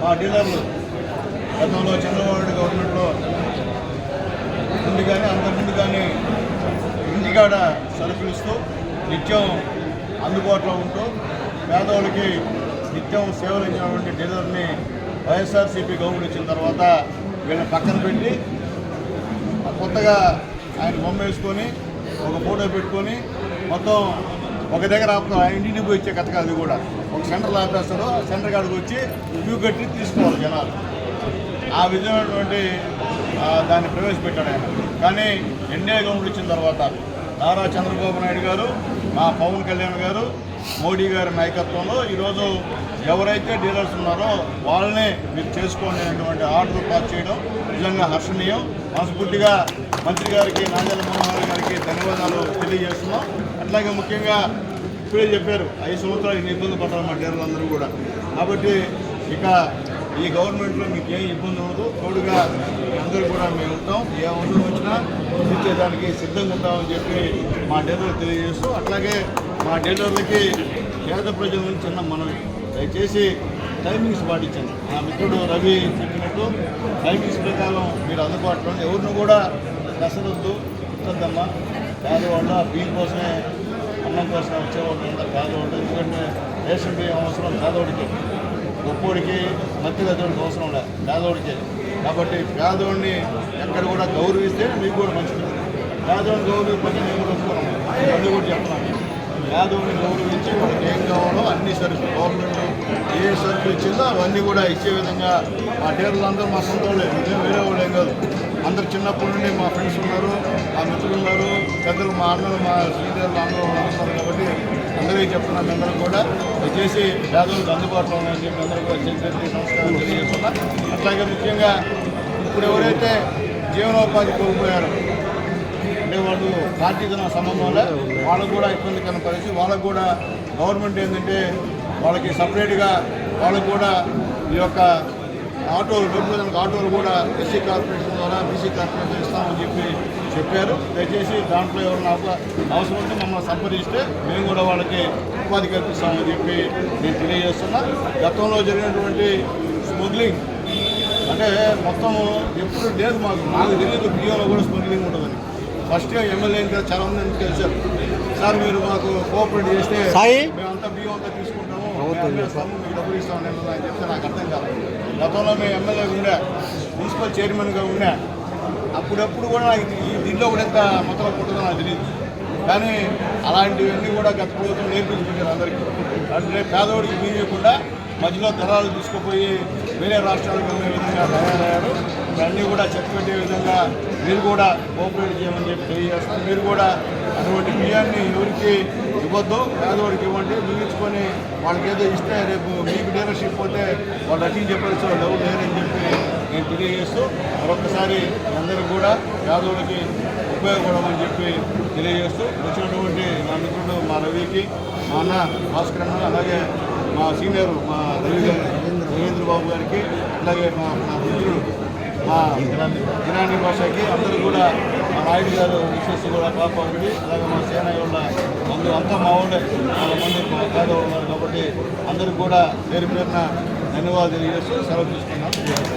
మా డీలర్లు. గతంలో చంద్రబాబు గవర్నమెంట్లో ముందు కానీ అంతకుముందు కానీ ఇంటికాడ సరుకులు నిత్యం అందుబాటులో ఉంటూ పేదవాళ్ళకి నిత్యం సేవలు ఇచ్చినటువంటి డీలర్ని వైఎస్ఆర్సీపీ గవర్నమెంట్ వచ్చిన తర్వాత వీళ్ళని పక్కన పెట్టి కొత్తగా ఆయన బొమ్మ వేసుకొని ఒక ఫోటో పెట్టుకొని మొత్తం ఒక దగ్గర ఆపుతారు ఇంటికి పోయి ఇచ్చే కథ కాదు కూడా. ఒక సెంటర్లో ఆపేస్తారు ఆ సెంటర్ కాడికి వచ్చి క్యూ కట్టి తీసుకోవాలి జనాలు. ఆ విధమైనటువంటి దాన్ని ప్రవేశపెట్టాడు ఆయన. కానీ ఎన్డీఏ గవర్నమెంట్ వచ్చిన తర్వాత నారా చంద్రబాబు నాయుడు గారు మా పవన్ కళ్యాణ్ గారు మోడీ గారి నాయకత్వంలో ఈరోజు ఎవరైతే డీలర్స్ ఉన్నారో వాళ్ళనే మీరు చేసుకోండి అనేటువంటి ఆర్డర్ పాస్ చేయడం నిజంగా హర్షణీయం. మనస్ఫూర్తిగా మంత్రి గారికి నాజల మనోహర్ గారికి ధన్యవాదాలు తెలియజేస్తున్నాం. అట్లాగే ముఖ్యంగా ఇప్పుడే చెప్పారు ఐదు సంవత్సరాలు ఇన్ని ఇబ్బంది పడ్డారు మా డీలర్లు అందరూ కూడా. కాబట్టి ఇక ఈ గవర్నమెంట్లో మీకు ఏం ఇబ్బంది ఉండదు. తోడుగా అందరూ కూడా మేము ఉంటాం. ఏ అవసరం వచ్చినా తీర్చేదానికి సిద్ధంగా ఉంటామని చెప్పి మా డీలర్లు తెలియజేస్తూ అట్లాగే మా డీలర్లకి పేద ప్రజల నుంచి చిన్న మనవి. దయచేసి టైమింగ్స్ పాటించండి. నా మిత్రుడు రవి చెప్పినట్టు టైమింగ్స్ ప్రకారం మీరు అందుబాటులో ఎవరిని కూడా కసరొద్దు కుట్టద్దమ్మా ఆ బియ్యం కోసమే అన్నం కోసం వచ్చేవాళ్ళు ఉంటారు పేదవాళ్ళు. ఎందుకంటే రేషన్ బియ్యం అవసరం పేదవాడికి. గొప్పోడికి మధ్యగతోడికి అవసరం లేదు పేదవాడికి. కాబట్టి పేదవాడిని ఎక్కడ కూడా గౌరవిస్తే మీకు కూడా మంచిది. పేదవాడిని గౌరవించి మేము కూడా ఒప్పుకోము. అన్నీ కూడా చెప్తున్నాము పేదవాడిని గౌరవించి వాళ్ళకి ఏం కావాలో అన్ని సరుకులు గవర్నమెంట్ ఏ సరుకులు ఇచ్చిందో అవన్నీ కూడా ఇచ్చే విధంగా మా టేబుల్ అందరూ మా సొంత వాళ్ళే వేరే వాళ్ళు ఏం కాదు. అందరు చిన్నప్పటి నుండి మా ఫ్రెండ్స్ ఉన్నారు మా మిత్రులు ఉన్నారు పెద్దలు మా అన్నలు మా సీనియర్లు అందరూ ఉన్నారు కాబట్టి అందరికీ చెప్తున్నాను అందరూ కూడా. దయచేసి పేదలకు అందుబాటులో ఉన్నాయని చెప్పి అందరూ కూడా చేసేసి నమస్కారం తెలియజేస్తున్నా. అట్లాగే ముఖ్యంగా ఇప్పుడు ఎవరైతే జీవనోపాధి కోల్పోయారో అంటే వాళ్ళు పార్టీతో నా సంబంధం లే వాళ్ళకు కూడా ఇబ్బందికరమైన పరిస్థితి వాళ్ళకు కూడా గవర్నమెంట్ ఏంటంటే వాళ్ళకి సపరేట్గా వాళ్ళకు కూడా ఈ యొక్క ఆటోలు పెట్టుకోవడానికి ఆటోలు కూడా ఎస్సీ కార్పొరేషన్ ద్వారా బీసీ కార్పొరేషన్ ఇస్తామని చెప్పి చెప్పారు. దయచేసి దాంట్లో ఎవరైనా అవ- అవసరం ఉంటే మమ్మల్ని సంప్రదిస్తే మేము కూడా వాళ్ళకి ఉపాధి కల్పిస్తామని చెప్పి నేను తెలియజేస్తున్నా. గతంలో జరిగినటువంటి స్మగ్లింగ్ అంటే మొత్తం ఎప్పుడు లేదు మాకు నాకు తెలియదు బియ్యంలో కూడా స్మగ్లింగ్ ఉంటుందని ఫస్ట్ ఎమ్మెల్యే ఇంకా చాలా మంది ఎందుకు కలిసారు సార్ మీరు మాకు కోఆపరేట్ చేస్తే? మేమంతా బియ్యం అంతా తీసుకుంటాము మేము అమ్మేస్తాము, మీకు డబ్బులు ఇస్తాము అని చెప్తే నాకు అర్థం కాదు గతంలో మేము ఎమ్మెల్యే ఉండే మున్సిపల్ చైర్మన్గా ఉండే అప్పుడప్పుడు కూడా నాకు ఈ దీంట్లో కూడా ఎంత మొత్తం ఉంటుందో నాకు తెలియదు కానీ అలాంటివన్నీ కూడా గత ప్రభుత్వం నేర్పించుకుంటారు అందరికీ. అంటే పేదవాడికి బియ్యకుండా మధ్యలో దళాలు తీసుకుపోయి వేరే రాష్ట్రాలకు వెళ్ళే విధంగా తయారయ్యారు. ఇవన్నీ కూడా చెప్పబెట్టే విధంగా మీరు కూడా కోఆపరేట్ చేయమని చెప్పి తెలియజేస్తారు మీరు కూడా అటువంటి బియ్యాన్ని ఎవరికి ఇవ్వద్దు. పేదవాడికి ఇవ్వండి. మిగిల్చుకొని వాళ్ళకి ఏదో ఇస్తే రేపు మీకు డీలర్షిప్ పోతే వాళ్ళు రచించే పరిస్థితులు ఎవరు లేరని చెప్పి నేను తెలియజేస్తూ మరొకసారి అందరూ కూడా పేదవాడికి ఉపయోగపడమని చెప్పి తెలియజేస్తూ వచ్చినటువంటి నా మిత్రుడు మా రవికి మా అన్న భాస్కర్ అన్న అలాగే మా సీనియర్ మా రవి గారు రవీంద్ర బాబు గారికి అలాగే మా నా మిత్రుడు ఇలాంటి గిరాని భాషకి అందరూ కూడా మా నాయుడు గారు విశేష కూడా పాప ఉంది అలాగే మా సేన ఉన్న అందరూ అంతా మా వాళ్ళే చాలా మంది మా ఉన్నారు కాబట్టి అందరూ కూడా పేరు పేరున ధన్యవాదాలు తెలియజేస్తూ సెలవు తీసుకున్నాం